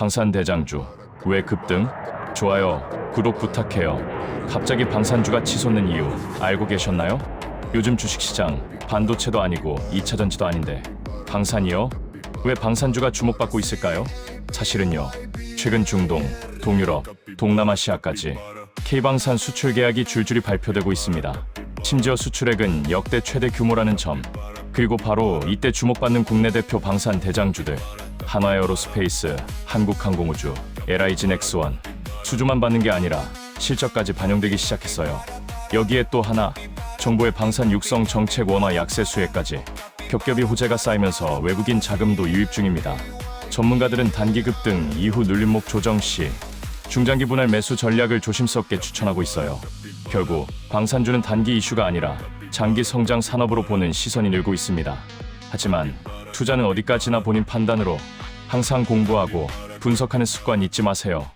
방산 대장주 왜 급등? 좋아요, 구독 부탁해요. 갑자기 방산주가 치솟는 이유 알고 계셨나요? 요즘 주식시장 반도체도 아니고 2차 전지도 아닌데 방산이요? 왜 방산주가 주목받고 있을까요? 사실은요. 최근 중동, 동유럽, 동남아시아까지 K방산 수출 계약이 줄줄이 발표되고 있습니다. 심지어 수출액은 역대 최대 규모라는 점. 그리고 바로 이때 주목받는 국내 대표 방산 대장주들 한화에어로스페이스, 한국항공우주, LIG 넥스원 수주만 받는 게 아니라 실적까지 반영되기 시작했어요. 여기에 또 하나 정부의 방산 육성 정책 원화 약세 수혜까지 겹겹이 호재가 쌓이면서 외국인 자금도 유입 중입니다. 전문가들은 단기 급등 이후 눌림목 조정 시 중장기 분할 매수 전략을 조심스럽게 추천하고 있어요. 결국 방산주는 단기 이슈가 아니라 장기 성장 산업으로 보는 시선이 늘고 있습니다. 하지만 투자는 어디까지나 본인 판단으로 항상 공부하고 분석하는 습관 잊지 마세요.